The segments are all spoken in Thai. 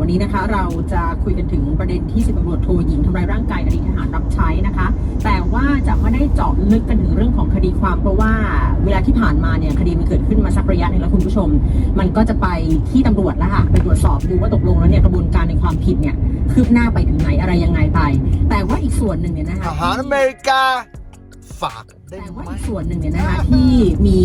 วันนี้นะคะเราจะคุยกันถึงประเด็นที่สิบตำรวจโทหญิงทำร้ายร่างกายอดีตทหารรับใช้นะคะ แต่ว่าจะไม่ได้เจาะลึกกันถึงเรื่องของคดีความเพราะว่าเวลาที่ผ่านมาเนี่ยคดีมันเกิดขึ้นมาสักระยะหนึงแล้วคุณผู้ชม มันก็จะไปที่ตำรวจแล้วค่ะไปตรวจสอบดูว่าตกลงแล้วเนี่ยกระบวนการในความผิดเนี่ยคืบหน้าไปถึงไหนอะไรยังไงไป แต่ว่าอีกส่วนหนึ่งเนี่ยนะคะทหารอเมริกา ฝากได้แต่ไหว่ามอีกส่วนหนึ่งเนี่ยนะคะที่มี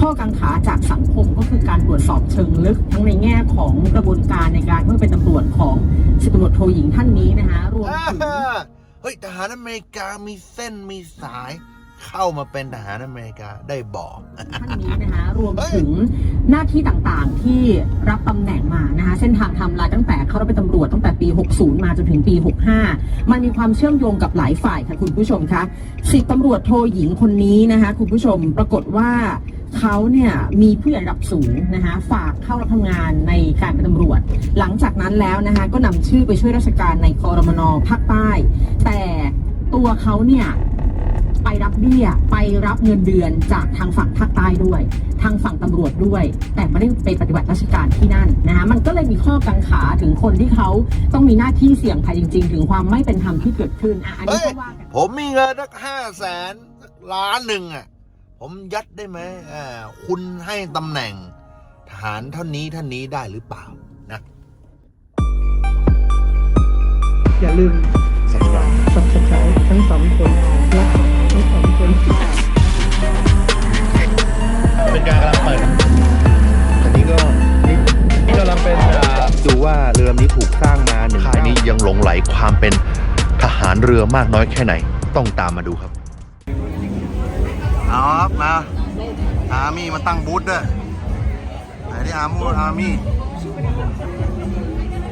ข้อกังขาจากสังคมก็คือการตรวจสอบเชิงลึก ทั้งในแง่ของกระบวนการในการเพื่อเป็นตำรวจของสิบตำรวจโทหญิงท่านนี้นะคะรวมถึง เฮ้ยทหารอเมริกามีเส้นมีสาย เข้ามาเป็นทหารอเมริกาได้บอกท่านนี้นะคะรวมถึงหน้าที่ต่างๆที่รับตำแหน่งมานะคะเส้นทางไทำลายตั้งแต่เข้ารับเป็นตำรวจตั้งแต่ปี 60 มาจนถึงปี 65 มันมีความเชื่อมโยงกับหลายฝ่ายค่ะคุณผู้ชมคะสิบตำรวจโทหญิงคนนี้นะคะคุณผู้ชมปรากฏว่าเขาเนี่ยมีผู้ใหญ่ระดับสูงนะคะฝากเข้ารับทำงานในการเป็นตำรวจ หลังจากนั้นแล้วนะคะก็นำชื่อไปช่วยราชการในคอรมนภาคใต้ แต่ตัวเขาเนี่ย ไปรับเบี้ยไปรับเงินเดือนจากทางฝั่งภาคใต้ด้วย ทางฝั่งตำรวจด้วย แต่ไม่ได้ไปปฏิบัติราชการที่นั่นนะคะมันก็เลยมีข้อกังขาถึงคนที่เขาต้องมีหน้าที่เสี่ยงภัยจริง ๆ ถึงความไม่เป็นธรรมที่เกิดขึ้นอะอันนี้ก็ว่ากันผมมีเงินสักห้าแสนสักล้านหนึ่งอะผมยัดได้ไหมอ่าคุณให้ตำแหน่งทหารเท่านี้เท่านี้ได้หรือเปล่านะอย่าลืม subscribe ทั้งสองคนรักทั้งสองคน เป็นการกำลังเปิด อันนี้ก็นี่นี่กำลังเป็นอ่าดูว่าเรือลำนี้ถูกสร้างมาหนึ่งค่ายนี้ยังหลงไหลความเป็นทหารเรือมากน้อยแค่ไหน ต้องตามมาดูครับ เอาครับมาอาร์มี่มาตั้งบูธด้วยไหนที่อาร์มูอาร์มี่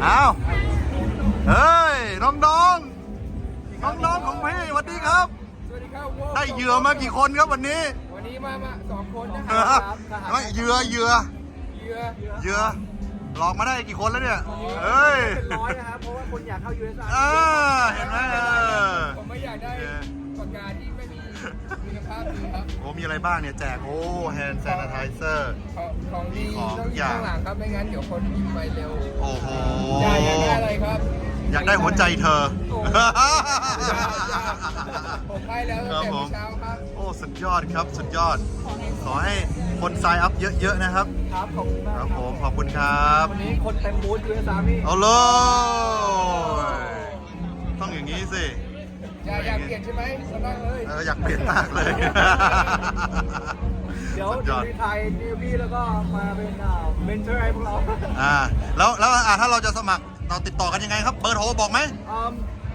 เอาเฮ้ยน้องน้องน้องน้องๆของพี่สวัสดีครับ ได้เหยื่อมากี่คนครับวันนี้วันนี้มามาสองคนนะคเอรัอบไม่เหยื่อเหยื่อเหยื่อเหยื่อหลอกมาได้กี่คนแล้วเนี่ยเฮ้ยเป็นร้อยนะครับ เพราะว่าคนอยากเข้า US เออเห็นไหมเออ ผมไม่อยากได้ปากกาที่ไม่มีคุณภาพดีครับโอ้มีอะไรบ้างเนี่ยแจก โอ้แฮนด์แซนไทเซอร์ ของของดีของต้องอยู่อย่าง ข้างหลังครับไม่งั้นเดี๋ยวคนยิงไปเร็วโอ้โห อยากอยากได้อะไรครับ อยากได้หัวใจเธอ ผมให้แล้วตั้งแต่เมื่อเช้าครับโอ้สุดยอดครับสุดยอด ขอให้คนไซน์อัพเยอะๆนะครับ ครับขอบคุณมากครับผมขอบคุณครับ วันนี้คนเต็มบูธ US Army เอาเลยต้องอย่างนี้สิอยากอยากเปลี่ยนใช่ไหมมานั่งเลย เอออยากเปลี่ยนมากเลย เดี๋ยวสุดยเดี๋ยอวดรีไทยนิวพี่แล้วก็มาเป็นเมนเทอร์ให้พวกเรา อ่าแล้วแล้วอ่าถ้าเราจะสมัคร เราติดต่อกันยังไงครับ เบอร์โทรบอกไหม อืม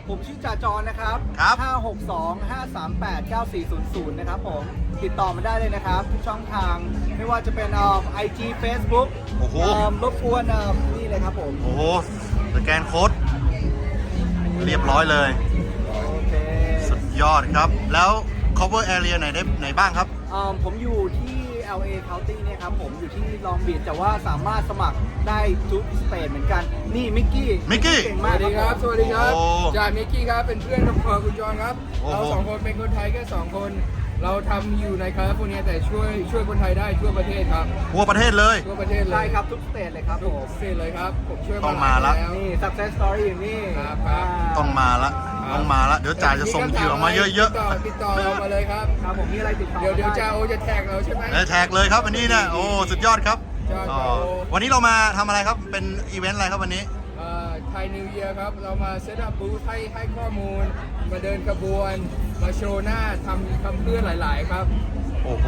ผมชื่อจ่าจรนะครับ ครับ 562 538 9400 นะครับผม ติดต่อมาได้เลยนะครับทุกช่องทาง ไม่ว่าจะเป็นเอ่อ IG Facebook โอ้โห เอิ่มรบกวนเอ่อนี่เลยครับผม โอ้โหสแกนโค้ดเรียบร้อยเลย โอเคสุดยอดครับ แล้ว cover area ไหนได้ไหนบ้างครับ เอิ่มผมอยู่ที่ LA County เนี่ยครับผมอยู่ที่ลองบี c แต่ว่าสามารถสมัครได้ทุกสเตทเหมือนกัน นี่มิกกี้มิกกี้เก่งสมากวัสดีครับ สวัสดีครับ โอ้จ่ามิกกี้ครับ เป็นเพื่อนกับคุณจอห์นครับ โอ้โห เราสองคนเป็นคนไทยแค่สองคน เราทำอยู่ในแคลิฟอร์เนียแต่ช่วยช่วยคนไทยได้ทั่วประเทศครับ ทั่วประเทศเลย ทั่วประเทศเลยใช่ครับทุกสเตทเลยครับทุผกมสเตทเลยครับ ผมช่วยต้องมามาละหยแล้ว นี่ success story อยู่นี่ครับครับาต้องมาละ ต้องมาละเดี๋ยวจ่าจะส่งเหยื่อมาเยอะติดต่อติดต่อเรามาเลยครับครับผมมีอะไรติดต่อเดี๋ยวเดี๋ยวไจ่าโอจะแท็กเราใช่ไหมๆแล้วแท็กเลยครับวันนี้นะโอ้สุดยอดครับยอดอ๋อครับวันนี้เรามาทำอะไรครับเป็นอีเวนต์อะไรครับวันนี้ไทยนิวเยียครับ เรามาเซตอัพบูธให้ให้ข้อมูล มาเดินขบวน มาโชว์หน้าทำทำเพื่อหลาย ๆ ครับ โอ้โห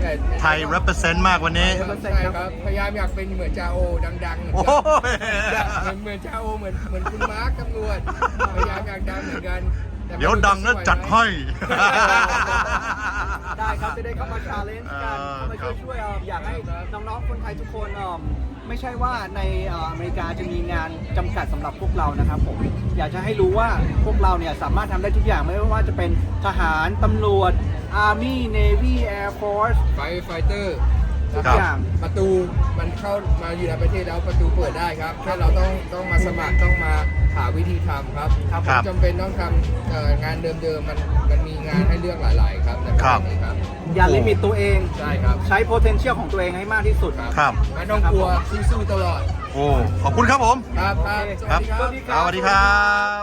แต่ไทย represent มากวันนี้ ใช่ครับ พยายามอยากเป็นเหมือนจ่าโอดังๆเหมือนโอ้จ่ายเหมือนเหมือนจ่าโอเหมือนเหมือนคุณมาร์คตำรวจพยายามอยากดังเหมือนกันแต่ไม่เดี๋ยวดังนะจัดให้ ได้ครับจะได้เข้ามาชาเลนจ์กันเออเข้ามาช่วยช่วยๆเอ่ออยากให้น้องๆคนไทยทุกคนเอ่อ ไม่ใช่ว่าในเอ่ออเมริกาจะมีงานจำกัดสำหรับพวกเรานะครับผมอยากจะให้รู้ว่าพวกเราเนี่ยสามารถทำได้ทุกอย่างไม่ว่าจะเป็นทหารตำรวจ Army Navy Air Force ไฟไฟเตอร์ทุกครับอย่างประตูมันเข้ามาอยู่ในประเทศแล้วประตูเปิดได้ครับแค่เราต้องต้องมาสมัครต้องมาหาวิธีทำครับครับครับจำเป็นต้องทำเอ่องานเดิมๆมันมันมีงานให้เลือกหลาย ๆ ครับในประเทศนี้ครับ อย่าลิมิตตัวเอง ใช่ครับใช้ potential ของตัวเองให้มากที่สุด ครับ ไม่ต้องกลัวสู้ๆตลอด โอ้ ขอบคุณครับผม ครับครับสวัสดีครับสวัสดีครับ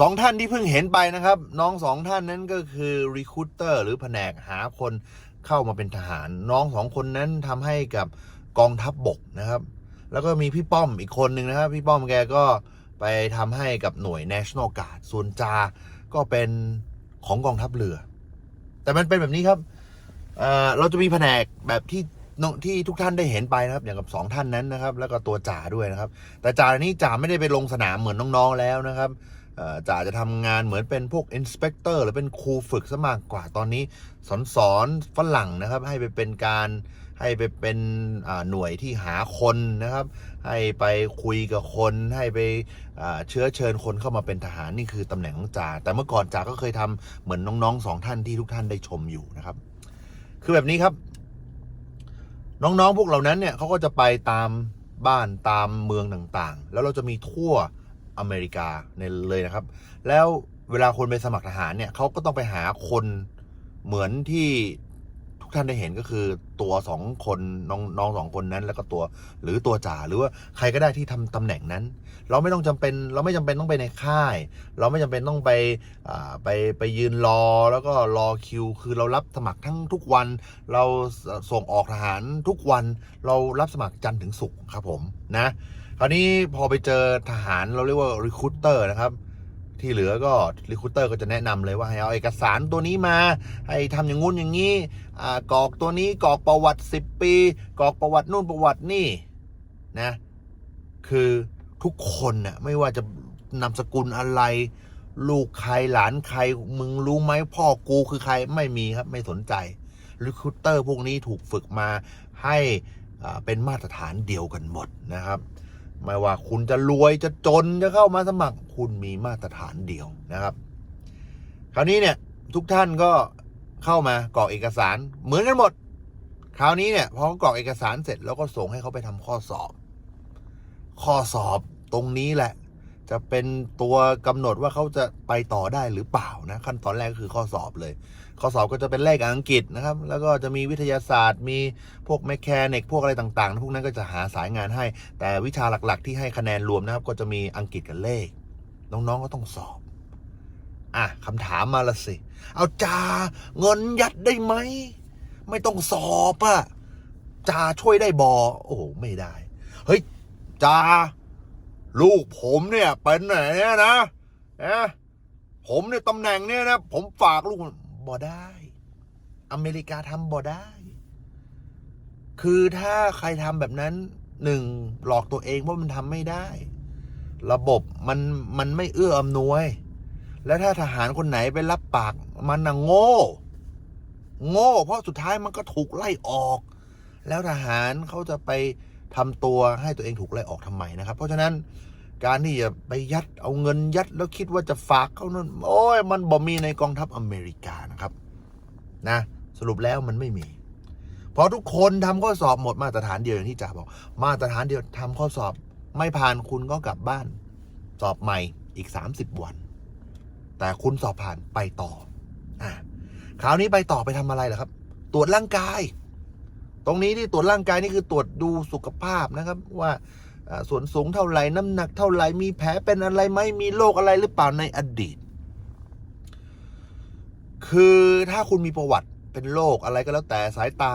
สองท่านที่เพิ่งเห็นไปนะครับ น้องสองท่านนั้นก็คือ recruiter หรือแผนกหาคนเข้ามาเป็นทหาร น้องสองคนนั้นทำให้กับกองทัพบบกนะครับ แล้วก็มีพี่ป้อมอีกคนหนึ่งนะครับ พี่ป้อมแกก็ไปทำให้กับหน่วย National Guard ส่วนจา ก็เป็นของกองทัพเรือ แต่มันเป็นแบบนี้ครับเอ่อเราจะมีแผนกแบบที่ที่ทุกท่านได้เห็นไปนะครับ อย่างกับสองท่านนั้นนะครับ แล้วก็ตัวจ่าด้วยนะครับ แต่จ่านี้จ่าไม่ได้ไปลงสนามเหมือนน้องๆแล้วนะครับเอ่อจ่าจะทำงานเหมือนเป็นพวกอินสเปกเตอร์หรือเป็นครูฝึกซะมากกว่าตอนนี้ สอนสอนฝรั่งนะครับ ให้ไปเป็นการ ให้ไปเป็นหน่วยที่หาคนนะครับ ให้ไปคุยกับคน ให้ไปเชื้อเชิญคนเข้ามาเป็นทหารนี่คือตำแหน่งของจ่าแต่เมื่อก่อนจ่าก็เคยทำเหมือนน้องๆสองท่านที่ทุกท่านได้ชมอยู่นะครับ คือแบบนี้ครับ น้องๆพวกเหล่านั้นเนี่ยเขาก็จะไปตามบ้านตามเมืองต่างๆ แล้วเราจะมีทั่วอเมริกาในเลยนะครับ แล้วเวลาคนไปสมัครทหารเนี่ยเขาก็ต้องไปหาคนเหมือนที่ กท่านได้เห็นก็คือตัวสองคนน้องน้องสองคนนั้น แล้วก็ตัวหรือตัวจ่าหรือว่าใครก็ได้ที่ทำตำแหน่งนั้น เราไม่ต้องจำเป็น เราไม่จำเป็นต้องไปในค่าย เราไม่จำเป็นต้องไปไปไปยืนรอแล้วก็รอคิว คือเรารับสมัครทั้งทุกวัน เราส่งออกทหารทุกวัน เรารับสมัครจันทร์ถึงศุกร์ครับผมนะคราวนี้พอไปเจอทหารเราเรียกว่า recruiter นะครับ ที่เหลือก็ recruiter ก็จะแนะนำเลยว่าให้เอาเอกสารตัวนี้มา ให้ทำอย่างงู้นอย่างนี้อ่ากรอกตัวนี้กรอกประวัติ 10 ปีกรอกประวัตินู่นประวัตินี่นะคือทุกคนน่ะไม่ว่าจะนามสกุลอะไร ลูกใครหลานใครมึงรู้ไหมพ่อกูคือใครไม่มีครับไม่สนใจ recruiter พวกนี้ถูกฝึกมาให้เป็นมาตรฐานเดียวกันหมดนะครับ ไม่ว่าคุณจะรวยจะจนจะเข้ามาสมัคร คุณมีมาตรฐานเดียวนะครับ คราวนี้เนี่ยทุกท่านก็เข้ามากรอกเอกสารเหมือนกันหมด คราวนี้เนี่ยพอเขากรอกเอกสารเสร็จแล้วก็ส่งให้เขาไปทำข้อสอบ ข้อสอบตรงนี้แหละ จะเป็นตัวกำหนดว่าเขาจะไปต่อได้หรือเปล่านะขั้นตอนแรกก็คือข้อสอบเลย ข้อสอบก็จะเป็นเลขอังกฤษนะครับ แล้วก็จะมีวิทยาศาสตร์ มีพวกแมคแคนิกพวกอะไรต่างๆ พวกนั้นก็จะหาสายงานให้ แต่วิชาหลักๆ ที่ให้คะแนนรวมนะครับ ก็จะมีอังกฤษกับเลข น้องๆก็ต้องสอบ อะคำถามมาละสิ เอาจาเงินยัดได้ไหม ไม่ต้องสอบอะจาช่วยได้บอ โอ้โหไม่ได้ เฮ้ยจาลูกผมเนี่ยเป็นไหนเนี่ยนะนะผมเนี่ยตำแหน่งเนี่ยนะ ผมฝากลูก บอได้ อเมริกาทำบอได้ คือถ้าใครทำแบบนั้นหนึ่งหลอกตัวเองว่ามันทำไม่ได้ ระบบมันมันไม่เอื้ออำนวย แล้วถ้าทหารคนไหนไปรับปากมันน่ะโง่ โง่ เพราะสุดท้ายมันก็ถูกไล่ออก แล้วทหารเขาจะไปทำตัวให้ตัวเองถูกไล่ออกทำไมนะครับ เพราะฉะนั้น การที่จะไปยัดเอาเงินยัดแล้วคิดว่าจะฝากเขานั่นโอ้ยมันบ่มีในกองทัพอเมริกานะครับ นะ สรุปแล้วมันไม่มี เพราะทุกคนทำข้อสอบหมดมาตรฐานเดียวอย่างที่จ่าบอก มาตรฐานเดียวทำข้อสอบไม่ผ่านคุณก็กลับบ้าน สอบใหม่อีก 30 วัน แต่คุณสอบผ่านไปต่ออะคราวนี้ไปต่อไปทำอะไรล่ะครับ ตรวจร่างกาย ตรงนี้ที่ตรวจร่างกายนี่คือตรวจดูสุขภาพนะครับว่า ส่วนสูงเท่าไหร่น้ำหนักเท่าไหร่มีแผลเป็นอะไรไหมมีโรคอะไรหรือเปล่าในอดีต คือถ้าคุณมีประวัติเป็นโรคอะไรก็แล้วแต่สายตา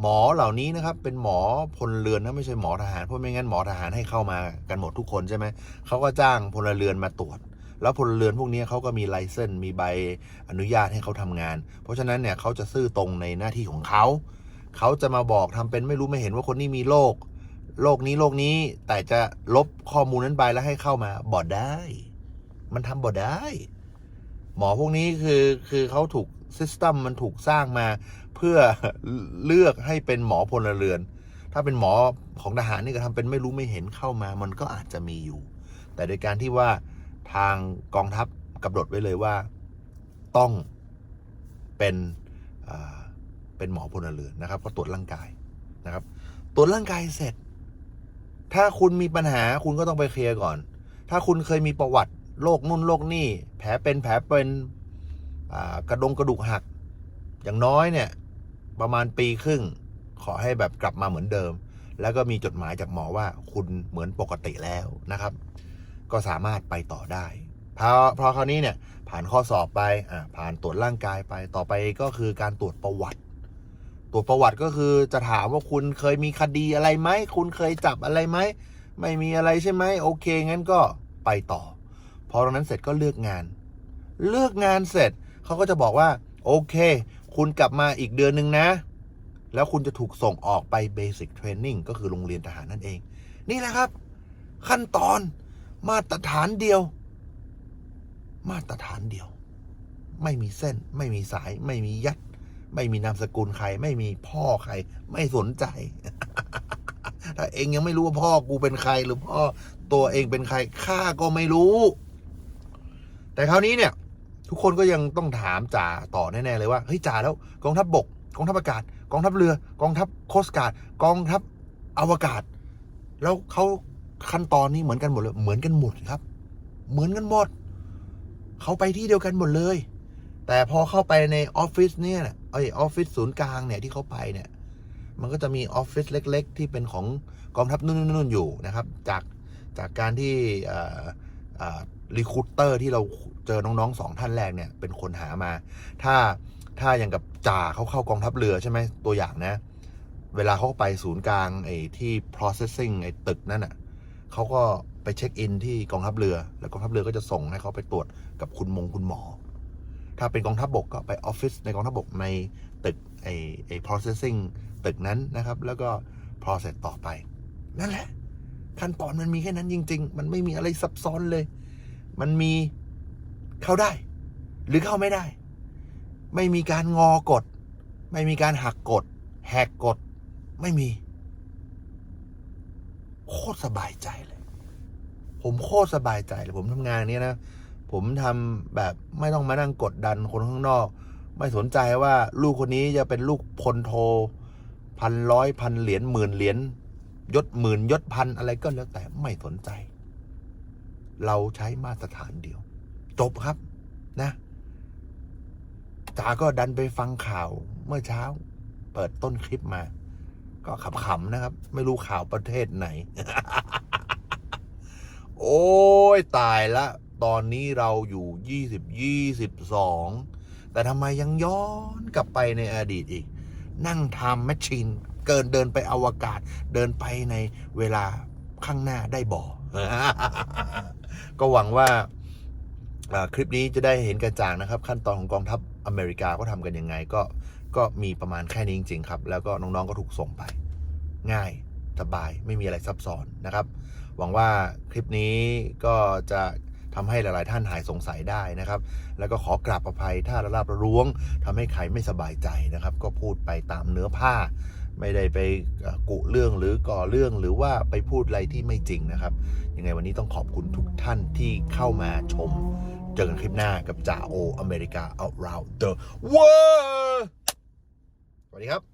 หมอเหล่านี้นะครับ เป็นหมอพลเรือนนะไม่ใช่หมอทหารเพราะไม่งั้นหมอทหารให้เข้ามากันหมดทุกคนใช่ไหมเขาก็จ้างพลเรือนมาตรวจแล้วพลเรือนพวกนี้เขาก็มีไลเซนมีใบอนุญาตให้เขาทำงาน เพราะฉะนั้นเนี่ยเขาจะซื่อตรงในหน้าที่ของเขา เขาจะมาบอกทำเป็นไม่รู้ไม่เห็นว่าคนนี้มีโรค โรคนี้โรคนี้แต่จะลบข้อมูลนั้นไปแล้วให้เข้ามาบอดได้ มันทำบอดได้ หมอพวกนี้คือคือเขาถูกซิสต็มมันถูกสร้างมา เพื่อเลือกให้เป็นหมอพลเรือน ถ้าเป็นหมอของทหารนี่ก็ทำเป็นไม่รู้ไม่เห็นเข้ามา มันก็อาจจะมีอยู่ แต่โดยการที่ว่าทางกองทัพกำหนดไว้เลยว่า ต้องเป็นเป็นหมอพลเรือนนะครับ ก็ตรวจร่างกายนะครับ ตรวจร่างกายเสร็จ ถ้าคุณมีปัญหาคุณก็ต้องไปเคลียร์ก่อน ถ้าคุณเคยมีประวัติโรคนู่นโรคนี่แผลเป็นแผลเป็นกระดงกระดูกหัก อย่างน้อยเนี่ย ประมาณปีครึ่ง ขอให้แบบกลับมาเหมือนเดิม แล้วก็มีจดหมายจากหมอว่าคุณเหมือนปกติแล้วนะครับ ก็สามารถไปต่อได้พอพอคราวนี้เนี่ยผ่านข้อสอบไปอ่าผ่านตรวจร่างกายไปต่อไปก็คือการตรวจประวัติ ตรวจประวัติก็คือจะถามว่าคุณเคยมีคดีอะไรไหม คุณเคยจับอะไรไหม ไม่มีอะไรใช่ไหม โอเค งั้นก็ไปต่อ พอตรงนั้นเสร็จก็เลือกงาน เลือกงานเสร็จเขาก็จะบอกว่า โอเค คุณกลับมาอีกเดือนหนึ่งนะ แล้วคุณจะถูกส่งออกไปเบสิ c เทรนนิ่งก็คือโรงเรียนทหารนั่นเอง นี่แหละครับ ขั้นตอนมาตรฐานเดียว มาตรฐานเดียว ไม่มีเส้น ไม่มีสาย ไม่มียัด ไม่มีนามสกุลใคร ไม่มีพ่อใคร ไม่สนใจ ถ้าเองยังไม่รู้ว่าพ่อกูเป็นใครหรือพ่อตัวเองเป็นใครข้าก็ไม่รู้ แต่คราวนี้เนี่ย ทุกคนก็ยังต้องถามจ่าต่อแน่ๆเลยว่าเฮ้ยจ่าแล้วกองทัพบบกกองทัพอากาศ กองทัพเรือ กองทัพโคสการ์ดกองทัพอวกาศ แล้วเขาขั้นตอนนี้เหมือนกันหมดเลย เหมือนกันหมดครับ เหมือนกันหมดเขาไปที่เดียวกันหมดเลย แต่พอเข้าไปในออฟฟิศเนี่ย ไอออฟฟิศศูนย์กลางเนี่ยที่เขาไปเนี่ย มันก็จะมีออฟฟิศเล็ก ๆ ที่เป็นของกองทัพนู่นๆอยู่นะครับ จากจากการที่รีคูเตอร์ที่เราเจอน้องๆสองท่านแรกเนี่ย เป็นคนหามา ถ้าถ้าอย่างกับจ่าเขาเข้ากองทัพเรือใช่ไหมตัวอย่างนะ เวลาเขาไปศูนย์กลางไอ้ที่ processing ไอ้ตึกนั่นอะเขาก็ไปเช็คอินที่กองทัพเรือ แล้วกองทัพเรือก็จะส่งให้เขาไปตรวจกับคุณมงคุณหมอ ถ้าเป็นกองทัพบกก็ไปออฟฟิศในกองทัพบกในตึกไอ้ไอ processing ตึกนั้นนะครับ แล้วก็ process ต่อไป นั่นแหละ ขั้นตอนมันมีแค่นั้นจริง ๆ มันไม่มีอะไรซับซ้อนเลย มันมีเข้าได้ หรือเข้าไม่ได้ ไม่มีการงอกฎไม่มีการหักกฎแหกกฎไม่มี โคตรสบายใจเลย ผมโคตรสบายใจเลยผมทำงานนี้นะ ผมทำแบบไม่ต้องมานั่งกดดันคนข้างนอก ไม่สนใจว่าลูกคนนี้จะเป็นลูกพลโทพันร้อยพันเหรียญหมื่นเหรียญยศหมื่นยศพันอะไรก็แล้วแต่ไม่สนใจ เราใช้มาตรฐานเดียว จบครับนะจ๋าก็ดันไปฟังข่าวเมื่อเช้า เปิดต้นคลิปมา ก็ขำๆนะครับ ไม่รู้ข่าวประเทศไหน โอ้ยตายละ ตอนนี้เราอยู่ยี่สิบยี่สิบสองแต่ทำไมยังย้อนกลับไปในอดีตอีก นั่งทำแมชชีนเกินเดินไปอวกาศ เดินไปในเวลาข้างหน้าได้บ่อ ก็หวังว่าอ่าคลิปนี้จะได้เห็นกระจ่างนะครับ ขั้นตอนของกองทัพอเมริกาเขาทำกันยังไงก็ก็มีประมาณแค่นี้จริง ๆ ครับ แล้วก็น้องๆก็ถูกส่งไป ง่ายสบายไม่มีอะไรซับซ้อนนะครับ หวังว่าคลิปนี้ก็จะ ทำให้หลาย ๆ ท่านหายสงสัยได้นะครับ แล้วก็ขอกราบอภัยถ้าระลาบระล้วงทำให้ใครไม่สบายใจนะครับ ก็พูดไปตามเนื้อผ้า ไม่ได้ไปกุเรื่องหรือก่อเรื่องหรือว่าไปพูดอะไรที่ไม่จริงนะครับยังไงวันนี้ต้องขอบคุณทุกท่านที่เข้ามาชม เจอกันคลิปหน้ากับจ่าโออเมริกา around the world สวัสดีครับ